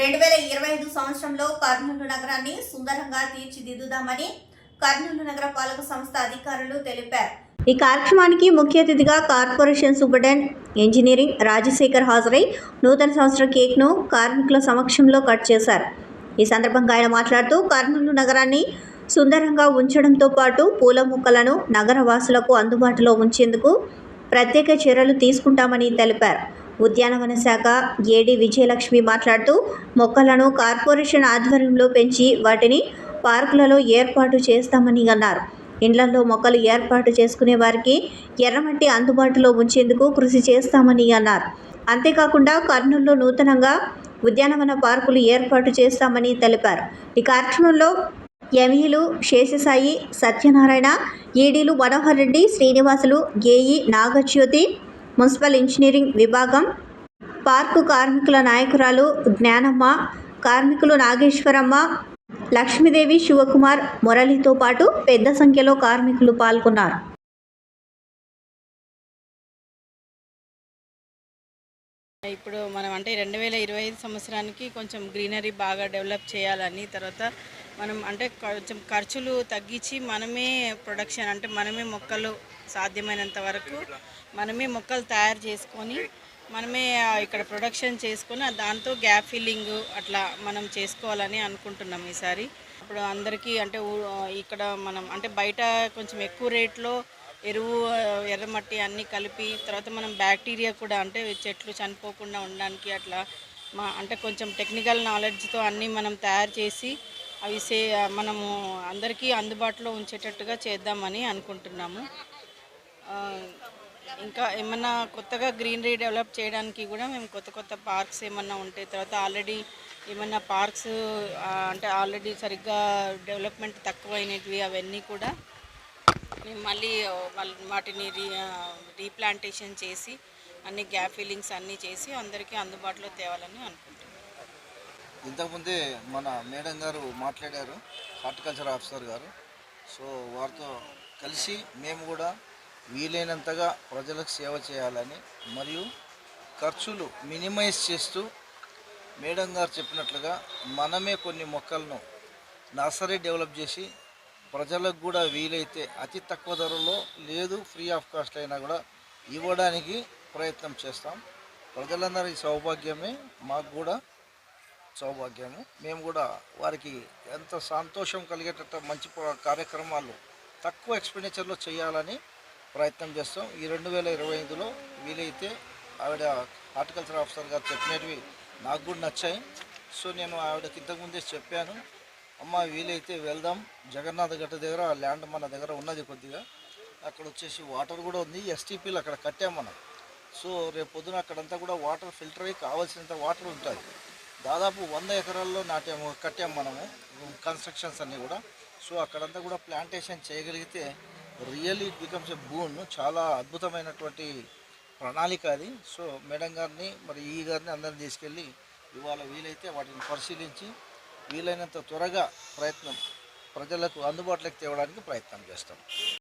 రెండు వేల ఇరవై ఐదు సంవత్సరంలో కర్నూలు నగరాన్ని సుందరంగా తీర్చిదిద్దుదామని కర్నూలు నగర పాలక సంస్థ అధికారులు తెలిపారు. ఈ కార్యక్రమానికి ముఖ్య అతిథిగా కార్పొరేషన్ సూపరింటెండెంట్ ఇంజనీరింగ్ రాజశేఖర్ హాజరై నూతన సంవత్సర కేక్ను కార్మికుల సమక్షంలో కట్ చేశారు. ఈ సందర్భంగా ఆయన మాట్లాడుతూ కర్నూలు నగరాన్ని సుందరంగా ఉంచడంతో పాటు పూల మొక్కలను నగర వాసులకు అందుబాటులో ఉంచేందుకు ప్రత్యేక చర్యలు తీసుకుంటామని తెలిపారు. ఉద్యానవన శాఖ ఏడి విజయలక్ష్మి మాట్లాడుతూ మొక్కలను కార్పొరేషన్ ఆధ్వర్యంలో పెంచి వాటిని పార్కులలో ఏర్పాటు చేస్తామని అన్నారు. ఇండ్లలో మొక్కలు ఏర్పాటు చేసుకునే వారికి ఎర్రమట్టి అందుబాటులో ఉంచేందుకు కృషి చేస్తామని అన్నారు. అంతేకాకుండా కర్నూలులో నూతనంగా ఉద్యానవన పార్కులు ఏర్పాటు చేస్తామని తెలిపారు. ఈ కార్యక్రమంలో ఎంఈలు Seshasai Satyanarayana ఈడీలు Manohar Reddy Srinivasulu AE Nagajyothi municipal engineering విభాగం పార్కు కార్మికుల నాయకురాలు జ్ఞానమ్మ కార్మికులు నాగేశ్వరమ్మ లక్ష్మీదేవి శివకుమార్ మురళితో పాటు పెద్ద సంఖ్యలో కార్మికులు పాల్గొన్నారు. ఇప్పుడు మనం అంటే రెండు వేల ఇరవై ఐదు సంవత్సరానికి కొంచెం గ్రీనరీ బాగా డెవలప్ చేయాలని తర్వాత మనం అంటే కొంచెం ఖర్చులు తగ్గించి మనమే ప్రొడక్షన్ అంటే మనమే మొక్కలు సాధ్యమైనంత వరకు మనమే మొక్కలు తయారు చేసుకొని మనమే ఇక్కడ ప్రొడక్షన్ చేసుకొని దాంతో గ్యాప్ ఫిల్లింగ్ అట్లా మనం చేసుకోవాలని అనుకుంటున్నాం ఈసారి. ఇప్పుడు అందరికీ అంటే ఊ- ఇక్కడ మనం అంటే బయట కొంచెం ఎక్కువ రేట్లో ఎరువు ఎర్రమట్టి అన్నీ కలిపి తర్వాత మనం బ్యాక్టీరియా కూడా అంటే చెట్లు చనిపోకుండా ఉండడానికి అట్లా మా అంటే కొంచెం టెక్నికల్ నాలెడ్జ్తో అన్నీ మనం తయారు చేసి అవి సే మనము అందరికీ అందుబాటులో ఉంచేటట్టుగా చేద్దామని అనుకుంటున్నాము. ఇంకా ఏమన్నా కొత్తగా గ్రీనరీ డెవలప్ చేయడానికి కూడా మేము కొత్త కొత్త పార్క్స్ ఏమన్నా ఉంటే తర్వాత ఆల్రెడీ ఏమన్నా పార్క్స్ అంటే ఆల్రెడీ సరిగ్గా డెవలప్మెంట్ తక్కువైనవి అవన్నీ కూడా మేము మళ్ళీ వాటిని రీ రీప్లాంటేషన్ చేసి అన్ని గ్యాప్ ఫీలింగ్స్ అన్నీ చేసి అందరికీ అందుబాటులో తేవాలని అనుకుంటున్నాం ఇంతకుముందే మన మేడం గారు మాట్లాడారు హార్టికల్చర్ ఆఫీసర్ గారు. సో వారితో కలిసి మేము కూడా వీలైనంతగా ప్రజలకు సేవ చేయాలని మరియు ఖర్చులు మినిమైజ్ చేస్తూ మేడం గారు చెప్పినట్లుగా మనమే కొన్ని మొక్కలను నర్సరీ డెవలప్ చేసి ప్రజలకు కూడా వీలైతే అతి తక్కువ ధరలో లేదు ఫ్రీ ఆఫ్ కాస్ట్ అయినా కూడా ఇవ్వడానికి ప్రయత్నం చేస్తాం. ప్రజలందరికీ సౌభాగ్యమే మాకు కూడా సౌభాగ్యము. మేము కూడా వారికి ఎంత సంతోషం కలిగేటట్టు మంచి కార్యక్రమాలు తక్కువ ఎక్స్పెండిచర్లో చేయాలని ప్రయత్నం చేస్తాం. ఈ రెండు వేల ఇరవై ఐదులో వీలైతే ఆవిడ హార్టికల్చర్ ఆఫీసర్ గారు చెప్పినవి నాకు కూడా నచ్చాయి. సో నేను ఆవిడకి ఇంతకుముందే చెప్పాను. అమ్మ వీలైతే వెళ్దాం. జగన్నాథ్ గట్ట దగ్గర ల్యాండ్ మన దగ్గర ఉన్నది కొద్దిగా. అక్కడ వచ్చేసి వాటర్ కూడా ఉంది. ఎస్టీపీలు అక్కడ కట్టాం మనం. సో రేపు పొద్దున అక్కడంతా కూడా వాటర్ ఫిల్టర్ అయ్యి కావాల్సినంత వాటర్ ఉంటుంది దాదాపు వంద ఎకరాల్లో నాటాము కట్టాము మనము కన్స్ట్రక్షన్స్ అన్నీ కూడా. సో అక్కడంతా కూడా ప్లాంటేషన్ చేయగలిగితే really it becomes a boon చాలా అద్భుతమైనటువంటి ప్రణాళిక అది. సో మేడం గారిని మరి ఈ గారిని అందరిని తీసుకెళ్ళి ఇవాళ వీలైతే వాటిని పరిశీలించి వీలైనంత త్వరగా ప్రయత్నం ప్రజలకు అందుబాటులోకి తేవడానికి ప్రయత్నం చేస్తాం.